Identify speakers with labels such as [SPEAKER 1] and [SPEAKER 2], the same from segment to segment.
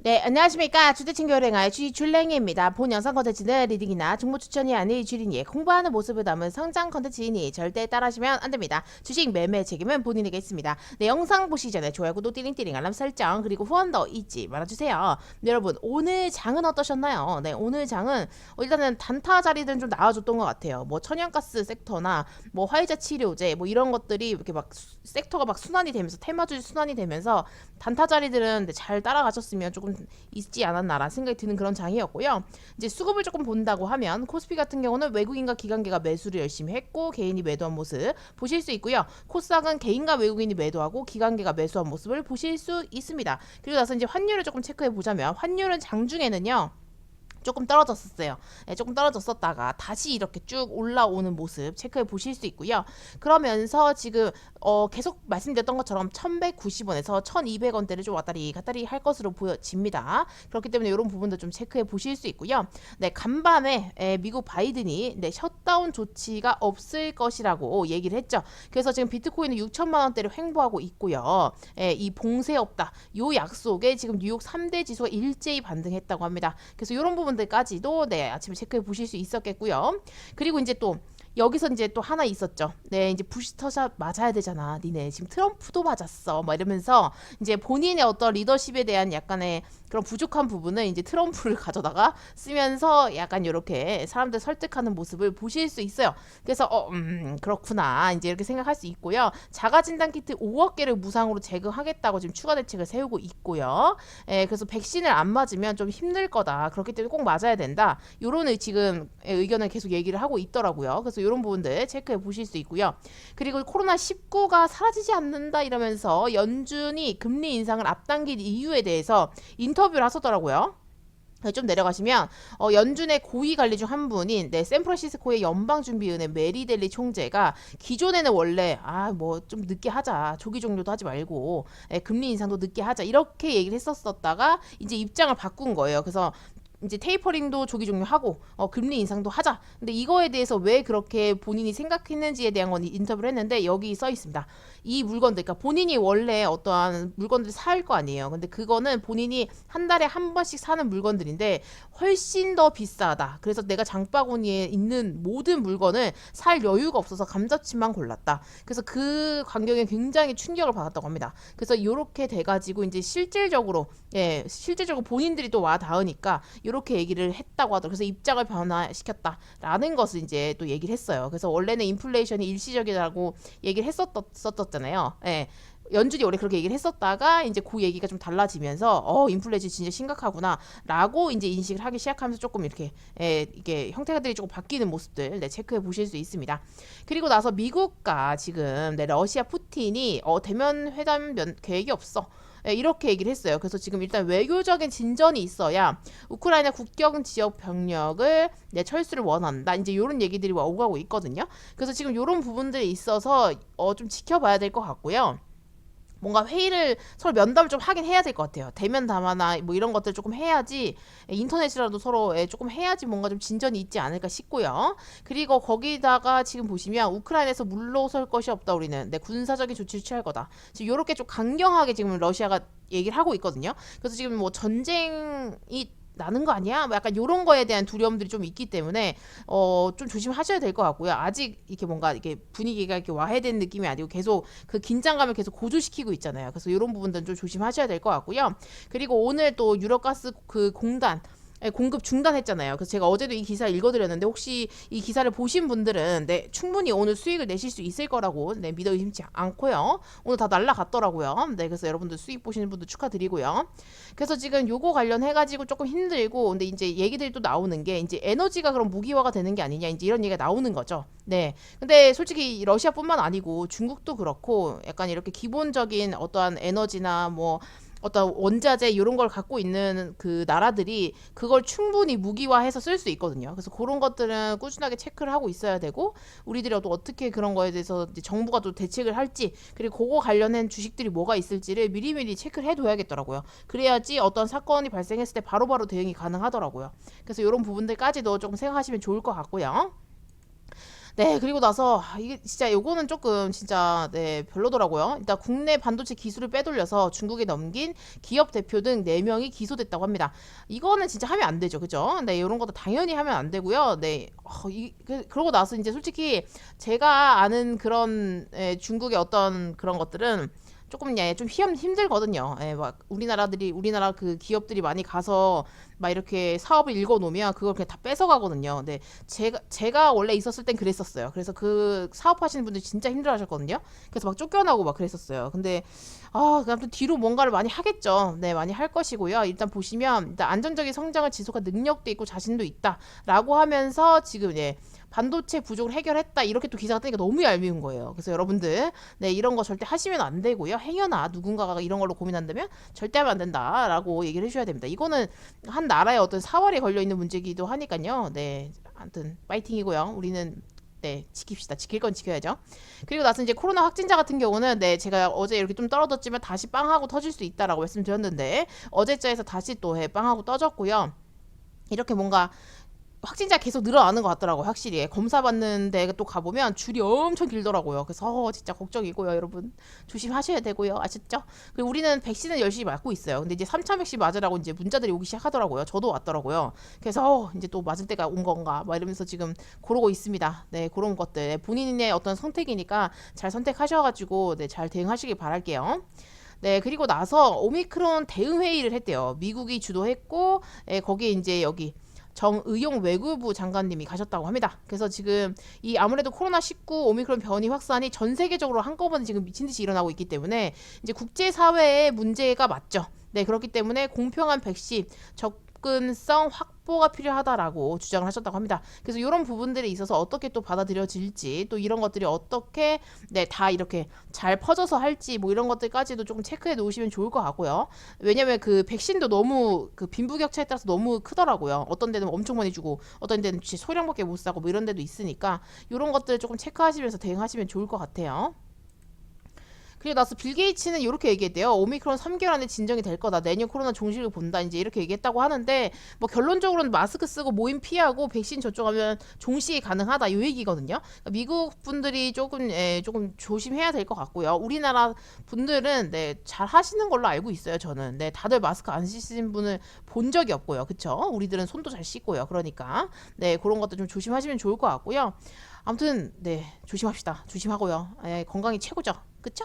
[SPEAKER 1] 네, 안녕하십니까. 주대친교 여행할 주식 줄랭이입니다. 본 영상 컨텐츠는 리딩이나 정보 추천이 아닌 주린이의 공부하는 모습을 담은 성장 컨텐츠이니 절대 따라하시면 안 됩니다. 주식 매매 책임은 본인에게 있습니다. 네, 영상 보시기 전에 좋아요, 구독, 띠링띠링, 알람 설정, 그리고 후원 더 잊지 말아주세요. 네, 여러분, 오늘 장은 어떠셨나요? 네, 오늘 장은 어, 일단은 단타 자리들은 좀 나와줬던 것 같아요. 뭐 천연가스 섹터나 뭐 화이자 치료제 뭐 이런 것들이 이렇게 막 수- 섹터가 막 순환이 되면서 테마주 순환이 되면서 단타 자리들은 네, 잘 따라가셨으면 조금 있지 않았나라는 생각이 드는 그런 장이었고요. 이제 수급을 조금 본다고 하면 코스피 같은 경우는 외국인과 기관계가 매수를 열심히 했고 개인이 매도한 모습 보실 수 있고요. 코스닥은 개인과 외국인이 매도하고 기관계가 매수한 모습을 보실 수 있습니다. 그리고 나서 이제 환율을 조금 체크해 보자면 환율은 장중에는요. 조금 떨어졌었어요. 네, 조금 떨어졌었다가 다시 이렇게 쭉 올라오는 모습 체크해 보실 수 있고요. 그러면서 지금 어, 계속 말씀드렸던 것처럼 1190원에서 1200원대를 좀 왔다리 갔다리 할 것으로 보여집니다. 그렇기 때문에 이런 부분도 좀 체크해 보실 수 있고요. 네, 간밤에 에, 미국 바이든이 네, 셧다운 조치가 없을 것이라고 얘기를 했죠. 그래서 지금 비트코인은 6천만 원대를 횡보하고 있고요. 에, 이 봉쇄 없다. 요 약속에 지금 뉴욕 3대 지수가 일제히 반등했다고 합니다. 그래서 이런 부분 들까지도 네, 아침에 체크해 보실 수 있었겠고요. 그리고 이제 또 여기서 이제 또 하나 있었죠. 네, 이제 부스터샷 맞아야 되잖아. 니네 지금 트럼프도 맞았어. 뭐 이러면서 이제 본인의 어떤 리더십에 대한 약간의 그런 부족한 부분을 이제 트럼프를 가져다가 쓰면서 약간 이렇게 사람들 설득하는 모습을 보실 수 있어요. 그래서 어, 음, 그렇구나. 이제 이렇게 생각할 수 있고요. 자가 진단 키트 5억 개를 무상으로 제공하겠다고 지금 추가 대책을 세우고 있고요. 예, 그래서 백신을 안 맞으면 좀 힘들 거다. 그렇기 때문에 꼭 맞아야 된다. 의- 지금 의견을 계속 얘기를 하고 있더라고요. 그래서 이런 부분들 체크해 보실 수 있고요. 그리고 코로나 19가 사라지지 않는다 이러면서 연준이 금리 인상을 앞당긴 이유에 대해서 인 터뷰를 하셨더라고요. 네, 좀 내려가시면 어, 연준의 고위 관리 중 한 분인 네, 샌프란시스코의 연방준비은행 메리델리 총재가 기존에는 원래 아 뭐 좀 늦게 하자 조기 종료도 하지 말고 예, 금리 인상도 늦게 하자 이렇게 얘기를 했었었다가 이제 입장을 바꾼 거예요. 그래서 이제 테이퍼링도 조기 종료하고 어, 금리 인상도 하자. 근데 이거에 대해서 왜 그렇게 본인이 생각했는지에 대한 건 인터뷰를 했는데 여기 써 있습니다. 이 물건들, 그러니까 본인이 원래 어떠한 물건들 살거 아니에요. 근데 그거는 본인이 한 달에 한 번씩 사는 물건들인데 훨씬 더 비싸다. 그래서 내가 장바구니에 있는 모든 물건을 살 여유가 없어서 감자칩만 골랐다. 그래서 그 광경에 굉장히 충격을 받았다고 합니다. 그래서 이렇게 돼가지고 이제 실질적으로 예 실질적으로 본인들이 또 와 닿으니까 이렇게 얘기를 했다고 하더라고요. 그래서 입장을 변화시켰다라는 것을 이제 또 얘기를 했어요. 그래서 원래는 인플레이션이 일시적이라고 얘기를 했었었잖아요. 예. 연준이 원래 그렇게 얘기를 했었다가 이제 그 얘기가 좀 달라지면서 어 인플레이션 진짜 심각하구나라고 이제 인식을 하기 시작하면서 조금 이렇게 예, 이게 형태들이 조금 바뀌는 모습들 네, 체크해 보실 수 있습니다. 그리고 나서 미국과 지금 네, 러시아 푸틴이 어 대면 회담 면, 계획이 없어. 예, 이렇게 얘기를 했어요. 그래서 지금 일단 외교적인 진전이 있어야 우크라이나 국경 지역 병력을 네, 철수를 원한다. 이제 이런 얘기들이 오고 가고 있거든요. 그래서 지금 이런 부분들이 있어서 어, 좀 지켜봐야 될 것 같고요. 뭔가 회의를 서로 면담을 좀 하긴 해야 될 것 같아요. 대면 담화나 뭐 이런 것들 조금 해야지 인터넷이라도 서로 예, 조금 해야지 뭔가 좀 진전이 있지 않을까 싶고요. 그리고 거기다가 지금 보시면 우크라이나에서 물러설 것이 없다 우리는 네, 군사적인 조치를 취할 거다. 지금 이렇게 좀 강경하게 지금 러시아가 얘기를 하고 있거든요. 그래서 지금 뭐 전쟁이 나는 거 아니야? 뭐 약간 이런 거에 대한 두려움들이 좀 있기 때문에 어 좀 조심하셔야 될 것 같고요. 아직 이렇게 뭔가 이렇게 분위기가 이렇게 와해된 느낌이 아니고 계속 그 긴장감을 계속 고조시키고 있잖아요. 그래서 이런 부분들은 좀 조심하셔야 될 것 같고요. 그리고 오늘 또 유럽가스 그 공단 예, 공급 중단했잖아요. 그래서 제가 어제도 이 기사 읽어드렸는데 혹시 이 기사를 보신 분들은 네 충분히 오늘 수익을 내실 수 있을 거라고 네 믿어 의심치 않고요. 오늘 다 날라갔더라고요. 네 그래서 여러분들 수익 보시는 분들 축하드리고요. 그래서 지금 요거 관련해가지고 조금 힘들고 근데 이제 얘기들이 또 나오는 게 이제 에너지가 그럼 무기화가 되는 게 아니냐 이제 이런 얘기가 나오는 거죠. 네. 근데 솔직히 러시아뿐만 아니고 중국도 그렇고 약간 이렇게 기본적인 어떠한 에너지나 뭐 어떤 원자재 이런 걸 갖고 있는 그 나라들이 그걸 충분히 무기화해서 쓸 수 있거든요. 그래서 그런 것들은 꾸준하게 체크를 하고 있어야 되고 우리들이 또 어떻게 그런 거에 대해서 정부가 또 대책을 할지 그리고 그거 관련된 주식들이 뭐가 있을지를 미리미리 체크를 해둬야겠더라고요. 그래야지 어떤 사건이 발생했을 때 바로바로 대응이 가능하더라고요. 그래서 이런 부분들까지도 조금 생각하시면 좋을 것 같고요. 네, 그리고 나서 아, 이게 진짜 요거는 조금 진짜 네, 별로더라고요. 일단 국내 반도체 기술을 빼돌려서 중국에 넘긴 기업 대표 등 4명이 기소됐다고 합니다. 이거는 진짜 하면 안 되죠. 그죠? 네, 이런 것도 당연히 하면 안 되고요. 네. 어, 이, 그, 그러고 나서 이제 솔직히 제가 아는 그런 예, 중국의 어떤 그런 것들은 조금 예, 좀 힘, 힘들거든요. 예, 막 우리나라들이 우리나라 그 기업들이 많이 가서 막 이렇게 사업을 읽어 놓으면 그걸 그냥 다 뺏어 가거든요. 근데 제가 제가 원래 있었을 땐 그랬었어요. 그래서 그 사업하시는 분들 진짜 힘들어 하셨거든요. 그래서 막 쫓겨나고 막 그랬었어요. 근데 아, 그럼 또 뒤로 뭔가를 많이 하겠죠. 네, 많이 할 것이고요. 일단 보시면 일단 안정적인 성장을 지속할 능력도 있고 자신도 있다라고 하면서 지금 예 반도체 부족을 해결했다 이렇게 또 기사가 뜨니까 너무 얄미운 거예요. 그래서 여러분들 네 이런 거 절대 하시면 안 되고요. 행여나 누군가가 이런 걸로 고민한다면 절대 하면 안 된다라고 얘기를 해줘야 됩니다. 이거는 한 나라의 어떤 사활에 걸려 있는 문제기도 하니까요. 네, 아무튼 파이팅이고요. 우리는 네, 지킵시다. 지킬 건 지켜야죠. 그리고 나서 이제 코로나 확진자 같은 경우는 네, 제가 어제 이렇게 좀 떨어졌지만 다시 빵하고 터질 수 있다라고 말씀드렸는데 어제자에서 다시 또 해, 빵하고 떠졌고요. 이렇게 뭔가 확진자 계속 늘어나는 것 같더라고요, 확실히. 검사 받는 데 또 가보면 줄이 엄청 길더라고요. 그래서 어, 진짜 걱정이고요, 여러분. 조심하셔야 되고요. 아셨죠? 그리고 우리는 백신을 열심히 맞고 있어요. 근데 이제 3차 백신 맞으라고 이제 문자들이 오기 시작하더라고요. 저도 왔더라고요. 그래서 어, 이제 또 맞을 때가 온 건가, 막 이러면서 지금 고르고 있습니다. 네, 그런 것들. 본인의 어떤 선택이니까 잘 선택하셔가지고, 네, 잘 대응하시길 바랄게요. 네, 그리고 나서 오미크론 대응 회의를 했대요. 미국이 주도했고, 예, 거기에 이제 여기 정의용 외교부 장관님이 가셨다고 합니다. 그래서 지금 이 아무래도 코로나19 오미크론 변이 확산이 전 세계적으로 한꺼번에 지금 미친 듯이 일어나고 있기 때문에 이제 국제 사회의 문제가 맞죠. 네, 그렇기 때문에 공평한 백신 접근성 확보가 필요하다라고 주장을 하셨다고 합니다. 그래서 이런 부분들에 있어서 어떻게 또 받아들여질지 또 이런 것들이 어떻게 네, 다 이렇게 잘 퍼져서 할지 뭐 이런 것들까지도 조금 체크해 놓으시면 좋을 것 같고요. 왜냐면 그 백신도 너무 그 빈부격차에 따라서 너무 크더라고요. 어떤 데는 엄청 많이 주고 어떤 데는 소량밖에 못 사고 뭐 이런 데도 있으니까 이런 것들 조금 체크하시면서 대응하시면 좋을 것 같아요. 그리고 나서 빌 게이츠는 이렇게 얘기했대요. 오미크론 3개월 안에 진정이 될 거다. 내년 코로나 종식을 본다. 이제 이렇게 얘기했다고 하는데 뭐 결론적으로는 마스크 쓰고 모임 피하고 백신 접종하면 종식이 가능하다. 이 얘기거든요. 그러니까 미국 분들이 조금 예, 조금 조심해야 될 것 같고요. 우리나라 분들은 네, 잘 하시는 걸로 알고 있어요. 저는 네, 다들 마스크 안 쓰시는 분을 본 적이 없고요. 그쵸? 우리들은 손도 잘 씻고요. 그러니까 네, 그런 것도 좀 조심하시면 좋을 것 같고요. 아무튼 네 조심합시다. 조심하고요. 예, 건강이 최고죠. 그쵸?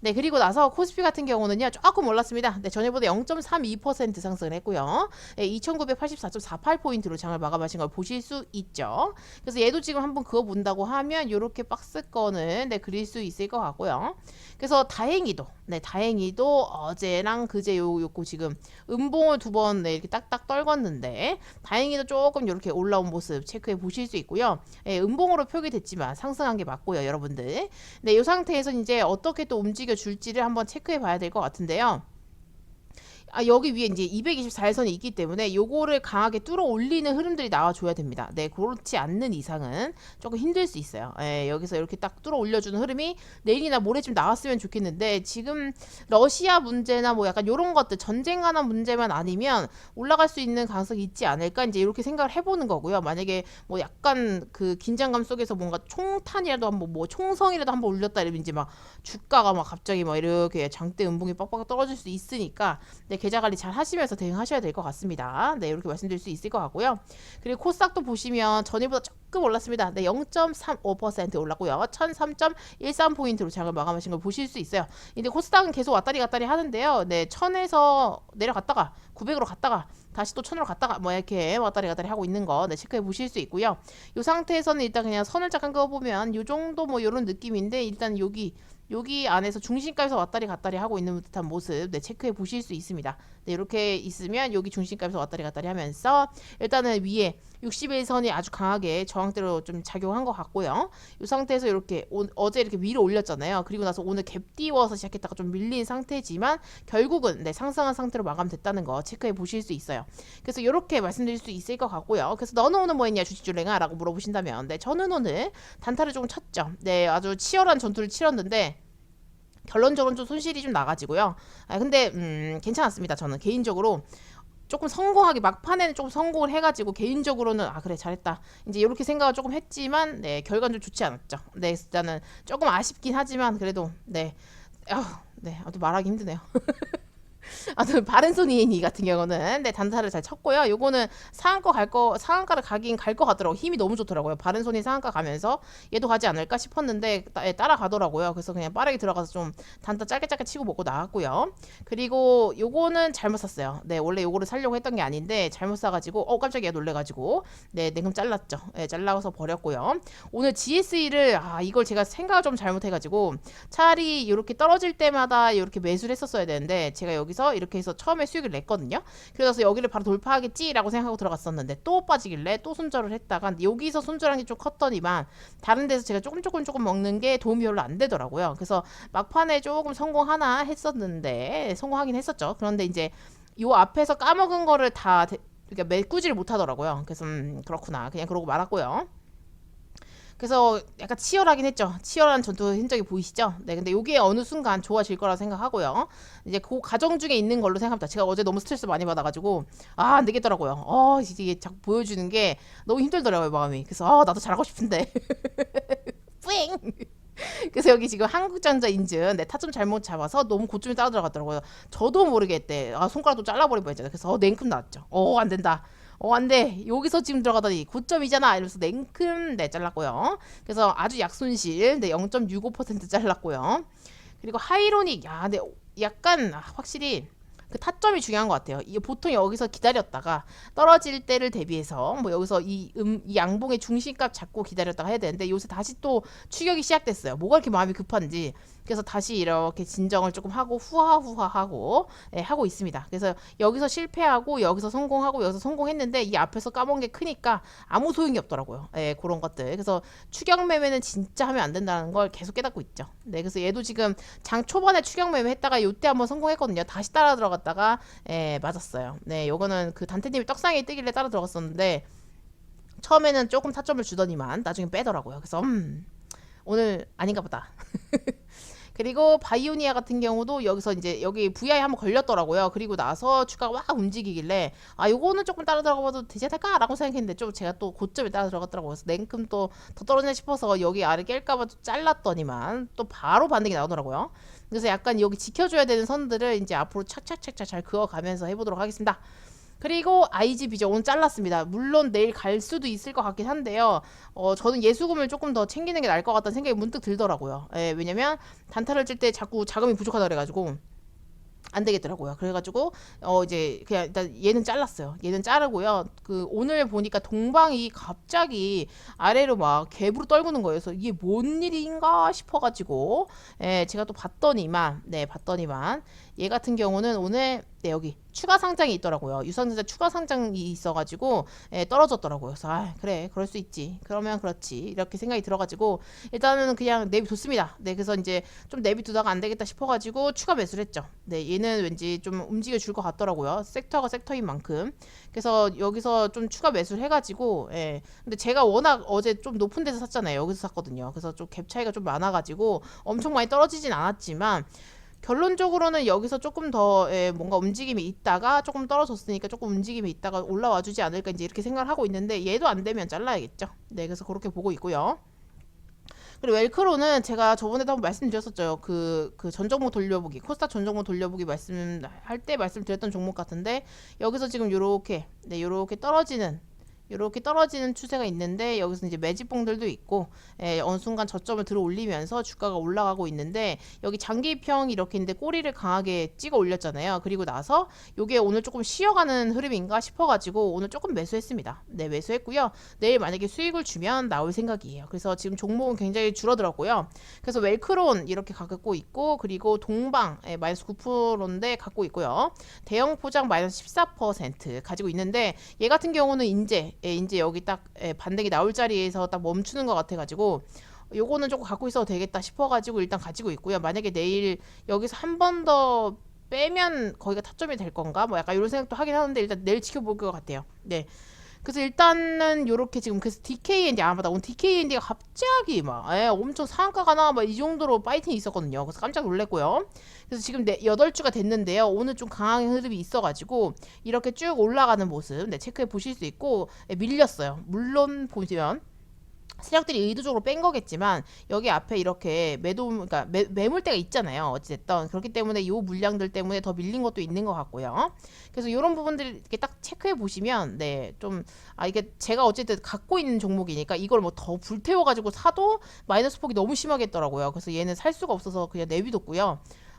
[SPEAKER 1] 네, 그리고 나서 코스피 같은 경우는요, 조금 올랐습니다. 네, 전일보다 0.32% 상승을 했고요. 네, 2,984.48포인트로 장을 마감하신 걸 보실 수 있죠. 그래서 얘도 지금 한번 그어 본다고 하면 이렇게 박스권을 네, 그릴 수 있을 것 같고요. 그래서 다행히도, 네, 다행히도 어제랑 그제 요, 요거 지금 음봉을 두번 네, 이렇게 딱딱 떨궜는데, 다행히도 조금 이렇게 올라온 모습 체크해 보실 수 있고요. 네, 음봉으로 표기됐지만 상승한 게 맞고요, 여러분들. 네, 이 상태에서 이제 어떻게 또 움직 여 줄지를 한번 체크해 봐야 될 것 같은데요. 아, 여기 위에 이제 224일선이 있기 때문에 요거를 강하게 뚫어 올리는 흐름들이 나와줘야 됩니다. 네, 그렇지 않는 이상은 조금 힘들 수 있어요. 예, 여기서 이렇게 딱 뚫어 올려주는 흐름이 내일이나 모레쯤 나왔으면 좋겠는데 지금 러시아 문제나 뭐 약간 요런 것들 전쟁 관한 문제만 아니면 올라갈 수 있는 가능성이 있지 않을까 이제 이렇게 생각을 해보는 거고요. 만약에 뭐 약간 그 긴장감 속에서 뭔가 총탄이라도 한번 뭐 총성이라도 한번 올렸다 이러면 이제 막 주가가 막 갑자기 막 이렇게 장대 음봉이 빡빡 떨어질 수 있으니까 네, 계좌 관리 잘 하시면서 대응하셔야 될 것 같습니다. 네, 이렇게 말씀드릴 수 있을 것 같고요. 그리고 코스닥도 보시면 전일보다 조금 올랐습니다. 네, 0.35% 올랐고요. 1003.13포인트로 장을 마감하신 걸 보실 수 있어요. 근데 코스닥은 계속 왔다리 갔다리 하는데요. 네, 1000에서 내려갔다가 900으로 갔다가 다시 또 1000으로 갔다가 뭐 이렇게 왔다리 갔다리 하고 있는 거 네, 체크해 보실 수 있고요. 이 상태에서는 일단 그냥 선을 잠깐 그어보면 이 정도 뭐 이런 느낌인데 일단 여기 여기 안에서 중심값에서 왔다리 갔다리 하고 있는 듯한 모습 네, 체크해 보실 수 있습니다. 네, 이렇게 있으면 여기 중심값에서 왔다리 갔다리 하면서 일단은 위에 61선이 아주 강하게 저항대로 좀 작용한 것 같고요. 이 상태에서 이렇게 오, 어제 이렇게 위로 올렸잖아요. 그리고 나서 오늘 갭 띄워서 시작했다가 좀 밀린 상태지만 결국은 네, 상승한 상태로 마감됐다는 거 체크해 보실 수 있어요. 그래서 이렇게 말씀드릴 수 있을 것 같고요. 그래서 너는 오늘 뭐 했냐 주식줄랭아 라고 물어보신다면 네, 저는 오늘 단타를 조금 쳤죠. 네, 아주 치열한 전투를 치렀는데 결론적으로 좀 손실이 좀 나가지고요. 아, 근데 음, 괜찮았습니다. 저는 개인적으로 조금 성공하게 막판에는 조금 성공을 해가지고 개인적으로는 아 그래 잘했다 이제 이렇게 생각을 조금 했지만 네 결과는 좀 좋지 않았죠. 네 일단은 조금 아쉽긴 하지만 그래도 네. 아, 네, 아무튼 말하기 힘드네요. 아무튼 바른손이 같은 경우는 네 단타를 잘 쳤고요. 요거는 상한가 갈거 상한가를 가긴 갈 것 같더라고. 요 힘이 너무 좋더라고요. 바른손이 상한가 가면서 얘도 가지 않을까 싶었는데 따, 예, 따라가더라고요. 그래서 그냥 빠르게 들어가서 좀 단타 짧게 짧게 치고 먹고 나왔고요. 그리고 요거는 잘못 샀어요. 네 원래 요거를 살려고 했던 게 아닌데 잘못 사가지고 어 깜짝이야 놀래가지고 네 냉큼 잘랐죠. 네 잘라서 버렸고요. 오늘 GSE를 아 이걸 제가 생각을 좀 잘못해가지고 차라리 이렇게 떨어질 때마다 이렇게 매수를 했었어야 되는데 제가 여기 서 이렇게 해서 처음에 수익을 냈거든요. 그래서 여기를 바로 돌파하겠지라고 생각하고 들어갔었는데 또 빠지길래 또 손절을 했다가 여기서 손절한 게 좀 컸더니만 다른 데서 제가 조금 조금 조금 먹는 게 도움이 별로 안 되더라고요. 그래서 막판에 조금 성공하나 했었는데 성공하긴 했었죠. 그런데 이제 요 앞에서 까먹은 거를 다 대- 그러니까 메꾸지를 못하더라고요. 그래서 음, 그렇구나 그냥 그러고 말았고요. 그래서 약간 치열하긴 했죠. 치열한 전투 흔적이 보이시죠? 네, 근데 요게 어느 순간 좋아질 거라 생각하고요. 이제 그 과정 중에 있는 걸로 생각합니다. 제가 어제 너무 스트레스 많이 받아가지고 아 안 되겠더라고요. 어 이게 자꾸 보여주는 게 너무 힘들더라고요 마음이. 그래서 아 나도 잘하고 싶은데 뿌잉. 그래서 여기 지금 한국전자 인증 내 타점 잘못 잡아서 너무 고점이 따라 들어갔더라고요. 저도 모르게 했대. 아 손가락도 잘라버릴 뻔했잖아요. 그래서 어, 냉큼 나왔죠. 어 안 된다. 어, 안 돼. 여기서 지금 들어가더니 9점이잖아. 이러면서 냉큼 네, 잘랐고요. 그래서 아주 약손실 네, 0.65% 잘랐고요. 그리고 하이로닉 야, 근데 약간 아, 확실히 그 타점이 중요한 것 같아요. 이게 보통 여기서 기다렸다가 떨어질 때를 대비해서 뭐 여기서 이, 음, 이 양봉의 중심값 잡고 기다렸다가 해야 되는데 요새 다시 또 추격이 시작됐어요. 뭐가 이렇게 마음이 급한지 그래서 다시 이렇게 진정을 조금 하고 후하후하 하고 예, 하고 있습니다. 그래서 여기서 실패하고 여기서 성공하고 여기서 성공했는데 이 앞에서 까먹은 게 크니까 아무 소용이 없더라고요. 예, 그런 것들. 그래서 추격 매매는 진짜 하면 안 된다는 걸 계속 깨닫고 있죠. 네, 그래서 얘도 지금 장 초반에 추격 매매 했다가 요때 한번 성공했거든요. 다시 따라 들어 갔다가 예, 맞았어요. 네, 요거는 그 단테님이 떡상에 뜨길래 따라 들어갔었는데 처음에는 조금 타점을 주더니만 나중에 빼더라고요. 그래서 음, 오늘 아닌가 보다. 그리고 바이오니아 같은 경우도 여기서 이제 여기 VI 한번 걸렸더라고요. 그리고 나서 주가가 막 움직이길래 아 요거는 조금 따라 들어가봐도 되지 않을까라고 생각했는데 좀 제가 또 고점에 따라 들어갔더라고요. 그래서 냉큼 또 더 떨어지나 싶어서 여기 아래 깰까봐 좀 잘랐더니만 또 바로 반등이 나오더라고요. 그래서 약간 여기 지켜줘야 되는 선들을 이제 앞으로 착착착착 잘 그어가면서 해보도록 하겠습니다. 그리고 IGB죠. 오늘 잘랐습니다. 물론 내일 갈 수도 있을 것 같긴 한데요. 어, 저는 예수금을 조금 더 챙기는 게 나을 것 같다는 생각이 문득 들더라고요. 예, 왜냐면 단타를 칠 때 자꾸 자금이 부족하다 그래가지고 안 되겠더라고요. 그래가지고 어 이제 그냥 일단 얘는 잘랐어요. 얘는 자르고요. 그 오늘 보니까 동방이 갑자기 아래로 막 갭으로 떨구는 거예요. 그래서 이게 뭔 일인가 싶어가지고 예 제가 또 봤더니만 네 봤더니만 얘 같은 경우는 오늘 네 여기 추가 상장이 있더라고요. 유선전자 추가 상장이 있어가지고 예, 떨어졌더라고요. 그래서 아 그래 그럴 수 있지. 그러면 그렇지 이렇게 생각이 들어가지고 일단은 그냥 내비뒀습니다. 네 그래서 이제 좀 내비두다가 안 되겠다 싶어가지고 추가 매수를 했죠. 네 얘는 왠지 좀 움직여 줄 것 같더라고요. 섹터가 섹터인 만큼. 그래서 여기서 좀 추가 매수를 해가지고 예. 근데 제가 워낙 어제 좀 높은 데서 샀잖아요. 여기서 샀거든요. 그래서 좀 갭 차이가 좀 많아가지고 엄청 많이 떨어지진 않았지만 결론적으로는 여기서 조금 더 예, 뭔가 움직임이 있다가 조금 떨어졌으니까 조금 움직임이 있다가 올라와 주지 않을까 이제 이렇게 생각을 하고 있는데 얘도 안 되면 잘라야겠죠. 네, 그래서 그렇게 보고 있고요. 그리고 웰크로는 제가 저번에도 한번 말씀드렸었죠. 그, 그 전종목 돌려보기, 코스닥 전종목 돌려보기 말씀할 때 말씀드렸던 종목 같은데 여기서 지금 요렇게, 네, 요렇게 떨어지는 이렇게 떨어지는 추세가 있는데 여기서 이제 매집봉들도 있고 예, 어느 순간 저점을 들어 올리면서 주가가 올라가고 있는데 여기 장기평 이렇게 있는데 꼬리를 강하게 찍어 올렸잖아요. 그리고 나서 요게 오늘 조금 쉬어가는 흐름인가 싶어가지고 오늘 조금 매수했습니다. 네 매수했고요. 내일 만약에 수익을 주면 나올 생각이에요. 그래서 지금 종목은 굉장히 줄어들었고요. 그래서 웰크론 이렇게 갖고 있고 그리고 동방 예, 마이너스 9%인데 갖고 있고요. 대형 포장 마이너스 14% 가지고 있는데 얘 같은 경우는 인제 예, 인제 여기 딱 예, 반등이 나올 자리에서 딱 멈추는 것 같아가지고 요거는 조금 갖고 있어도 되겠다 싶어가지고 일단 가지고 있고요. 만약에 내일 여기서 한 번 더 빼면 거기가 타점이 될 건가? 뭐 약간 이런 생각도 하긴 하는데 일단 내일 지켜볼 것 같아요. 네. 그래서 일단은 요렇게 지금 그래서 DKND 아 맞다 오늘 DKND가 갑자기 막 예, 엄청 상한가가 나 막 이 정도로 파이팅이 있었거든요. 그래서 깜짝 놀랐고요. 그래서 지금 네, 8주가 됐는데요. 오늘 좀 강한 흐름이 있어가지고 이렇게 쭉 올라가는 모습 네, 체크해 보실 수 있고 예, 밀렸어요. 물론 보시면 세력들이 의도적으로 뺀 거겠지만 여기 앞에 이렇게 매도 그러니까 매, 매물대가 있잖아요. 어찌됐든 그렇기 때문에 이 물량들 때문에 더 밀린 것도 있는 것 같고요. 그래서 이런 부분들 이렇게 딱 체크해 보시면 네 좀 아 이게 제가 어쨌든 갖고 있는 종목이니까 이걸 뭐 더 불태워 가지고 사도 마이너스 폭이 너무 심하겠더라고요. 그래서 얘는 살 수가 없어서 그냥 내비뒀고요.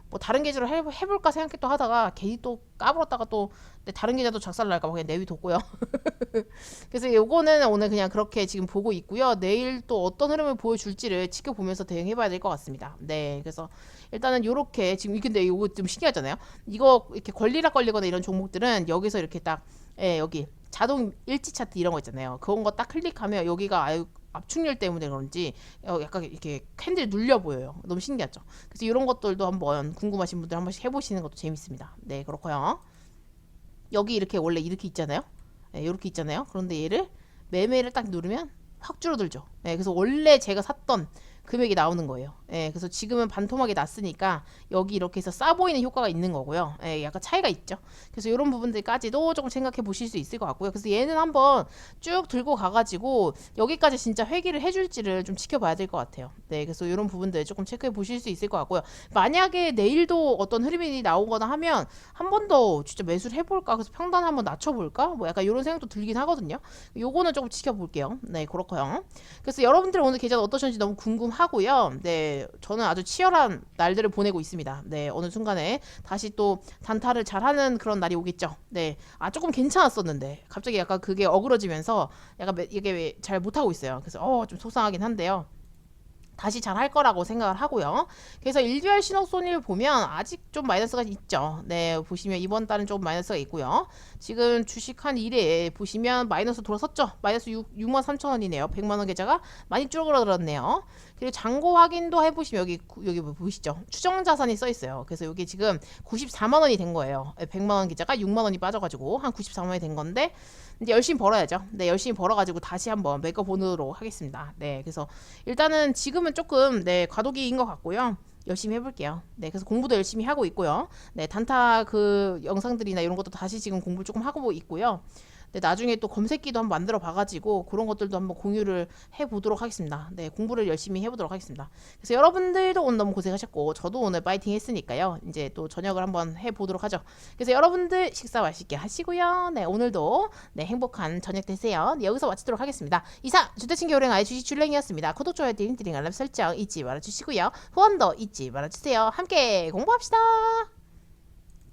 [SPEAKER 1] 뭐 다른 계좌로 해, 해볼까 생각했또 하다가 괜히 또 까불었다가 또내 다른 계좌도 작살 날까 봐 그냥 내비뒀고요. 그래서 요거는 오늘 그냥 그렇게 지금 보고 있고요. 내일 또 어떤 흐름을 보여줄지를 지켜보면서 대응해봐야 될 것 같습니다. 네, 그래서 일단은 요렇게 지금 근데 이거 좀 신기하잖아요. 이거 이렇게 권리락 걸리거나 이런 종목들은 여기서 이렇게 딱 예, 여기 자동 일지 차트 이런 거 있잖아요. 그런 거 딱 클릭하면 여기가 아유 압축률 때문에 그런지 어, 약간 이렇게 캔들 눌려 보여요. 너무 신기하죠. 그래서 이런 것들도 한번 궁금하신 분들 한 번씩 해보시는 것도 재밌습니다. 네, 그렇고요. 여기 이렇게 원래 이렇게 있잖아요. 네, 이렇게 있잖아요. 그런데 얘를 매매를 딱 누르면 확 줄어들죠. 네, 그래서 원래 제가 샀던 금액이 나오는 거예요. 예, 그래서 지금은 반토막이 났으니까 여기 이렇게 해서 싸 보이는 효과가 있는 거고요. 예, 약간 차이가 있죠. 그래서 이런 부분들까지도 조금 생각해 보실 수 있을 것 같고요. 그래서 얘는 한번 쭉 들고 가가지고 여기까지 진짜 회귀를 해줄지를 좀 지켜봐야 될 것 같아요. 네, 그래서 이런 부분들 조금 체크해 보실 수 있을 것 같고요. 만약에 내일도 어떤 흐름이 나오거나 하면 한 번 더 진짜 매수를 해볼까? 그래서 평단 한번 낮춰볼까? 뭐 약간 이런 생각도 들긴 하거든요. 요거는 조금 지켜볼게요. 네, 그렇고요. 그래서 여러분들 오늘 계좌 어떠셨는지 너무 궁금하 고요. 네, 저는 아주 치열한 날들을 보내고 있습니다. 네, 어느 순간에 다시 또 단타를 잘하는 그런 날이 오겠죠. 네, 아 조금 괜찮았었는데 갑자기 약간 그게 어그러지면서 약간 매- 이게 잘 못하고 있어요. 그래서 어 좀 속상하긴 한데요. 다시 잘 할 거라고 생각을 하고요. 그래서 일주일 신호손을 보면 아직 좀 마이너스가 있죠. 네, 보시면 이번 달은 좀 마이너스가 있고요. 지금 주식 한 1회 보시면 마이너스 돌아섰죠. 마이너스 6, 6만 3천 원이네요. 100만 원 계좌가 많이 줄어들었네요. 그리고 잔고 확인도 해보시면 여기 구- 여기 뭐 보이시죠? 추정 자산이 써 있어요. 그래서 여기 지금 94만 원이 된 거예요. 100만 원 계좌가 6만 원이 빠져가지고 한 94만 원이 된 건데 이제 열심히 벌어야죠. 네, 열심히 벌어가지고 다시 한번 메꿔보도록 하겠습니다. 네, 그래서 일단은 지금은 조금 네 과도기인 것 같고요. 열심히 해볼게요. 네, 그래서 공부도 열심히 하고 있고요. 네, 단타 그 영상들이나 이런 것도 다시 지금 공부를 조금 하고 있고요. 네, 나중에 또 검색기도 한번 만들어 봐가지고 그런 것들도 한번 공유를 해보도록 하겠습니다. 네, 공부를 열심히 해보도록 하겠습니다. 그래서 여러분들도 오늘 너무 고생하셨고 저도 오늘 파이팅 했으니까요. 이제 또 저녁을 한번 해보도록 하죠. 그래서 여러분들 식사 맛있게 하시고요. 네, 오늘도 네, 행복한 저녁 되세요. 네, 여기서 마치도록 하겠습니다. 이상 주택친교 요령 아이 주식 줄랭이었습니다. 구독, 좋아요, 띠링띠링 알람 설정 잊지 말아주시고요. 후원도 잊지 말아주세요. 함께 공부합시다.